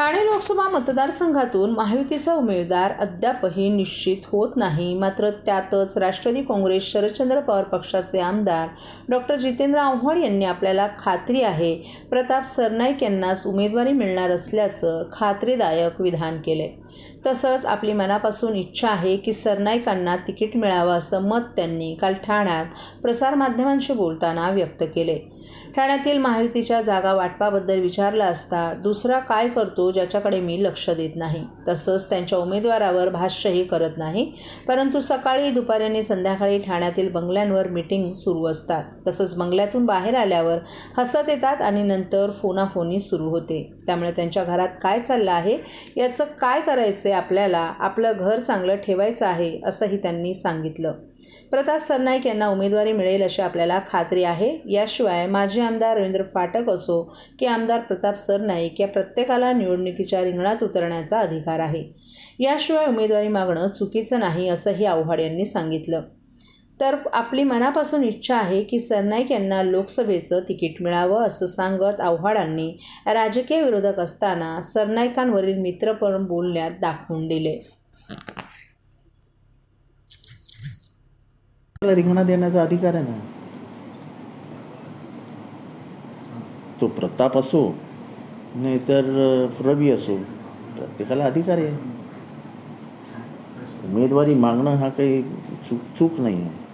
ठाणे लोकसभा मतदारसंघातून महायुतीचा उमेदवार अद्यापही निश्चित होत नाही. मात्र त्यातच राष्ट्रवादी काँग्रेस शरदचंद्र पवार पक्षाचे आमदार डॉक्टर जितेंद्र आव्हाड यांनी आपल्याला खात्री आहे. प्रताप सरनाईक यांनाच उमेदवारी मिळणार असल्याचं खात्रीदायक विधान केले तसंच आपली मनापासून इच्छा आहे की सरनाईकांना तिकीट मिळावं असं मत त्यांनी काल ठाण्यात प्रसारमाध्यमांशी बोलताना व्यक्त केले ठाण्यातील महायुतीच्या जागा वाटपाबद्दल विचारलं असता दुसरा काय करतो ज्याच्याकडे मी लक्ष देत नाही? तसंच त्यांच्या उमेदवारावर भाष्यही करत नाही. परंतु सकाळी दुपारी आणि संध्याकाळी ठाण्यातील बंगल्यांवर मिटिंग सुरू असतात. तसंच बंगल्यातून बाहेर आल्यावर हसत येतात आणि नंतर फोनाफोनी सुरू होते. त्यामुळे त्यांच्या घरात काय चाललं आहे? याचं काय करायचं आहे आपल्याला? आपलं घर चांगलं ठेवायचं आहे असंही त्यांनी सांगितलं. प्रताप सरनाईक यांना उमेदवारी मिळेल अशी आपल्याला खात्री आहे. याशिवाय माजी आमदार रवींद्र फाटक असो की आमदार प्रताप सरनाईक या प्रत्येकाला निवडणुकीच्या रिंगणात उतरण्याचा अधिकार आहे. याशिवाय उमेदवारी मागणं चुकीचं नाही असंही आव्हाड यांनी सांगितलं. तर आपली मनापासून इच्छा आहे की सरनाईक यांना लोकसभेचं तिकीट मिळावं असं सांगत आव्हाडांनी राजकीय विरोधक असताना सरनाईकांवरील मित्रपण बोलण्यात दाखवून दिले. रिंगणा रिंगणात देण्याचा अधिकार आहे ना? तो प्रताप असो नाहीतर रवी असो प्रत्येकाला अधिकार आहे. उमेदवारी मागणं हा काही चूक चूक नाही. आहे